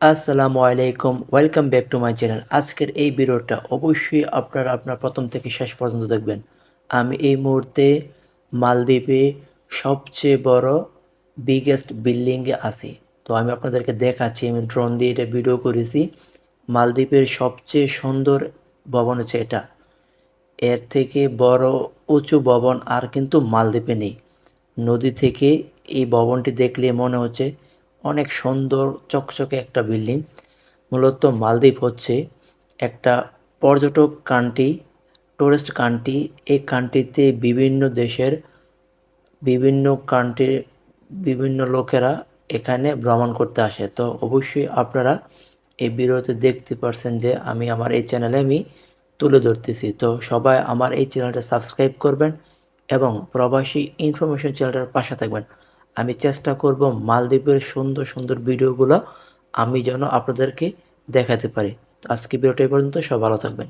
আসসালামু আলাইকুম welcome back to my channel আজকের এই ভিডিওটা অবশ্যই আপনারা আপনার প্রথম থেকে শেষ পর্যন্ত দেখবেন। আমি এই মুহূর্তে মালদ্বীপে সবচেয়ে বড় বিগেস্ট বিল্ডিংয়ে আছি। তো আমি আপনাদেরকে দেখাচ্ছি, আমি ড্রোন দিয়ে এটা ভিডিও করেছি। মালদ্বীপের সবচেয়ে সুন্দর ভবন হচ্ছে এটা। এর থেকে বড় উঁচু ভবন আর কিন্তু মালদ্বীপে নেই। নদী থেকে এই ভবনটি দেখলে মনে হচ্ছে অনেক সুন্দর চকচকে একটা বিল্ডিং। মূলত মালদ্বীপ হচ্ছে একটা পর্যটক কান্ট্রি, টুরিস্ট কান্ট্রি। এই কান্ট্রিতে বিভিন্ন দেশের বিভিন্ন কান্ট্রির বিভিন্ন লোকেরা এখানে ভ্রমণ করতে আসে। তো অবশ্যই আপনারা এই ভিডিওতে দেখতে পারছেন যে আমি আমার এই চ্যানেলে আমি তুলে ধরতেছি। তো সবাই আমার এই চ্যানেলটা সাবস্ক্রাইব করবেন এবং প্রবাসী ইনফরমেশন চ্যানেলটার পাশে থাকবেন। আমি চেষ্টা করব মালদ্বীপের সুন্দর সুন্দর ভিডিওগুলো আমি যেন আপনাদেরকে দেখাতে পারি। তো আজকে ভিডিওটা পর্যন্ত সব ভালো থাকবেন।